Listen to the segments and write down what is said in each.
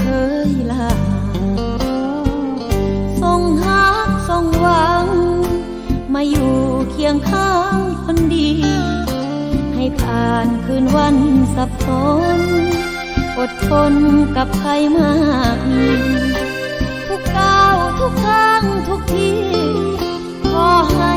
เคยลาทรงหักทรงหวัง มาอยู่เคียงข้างคนดี ให้ผ่านคืนวันสับสน อดทนกับใครมากมีทุกก้าวทุกครั้งทุกทีขอให้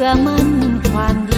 ชื่อมั่นความดี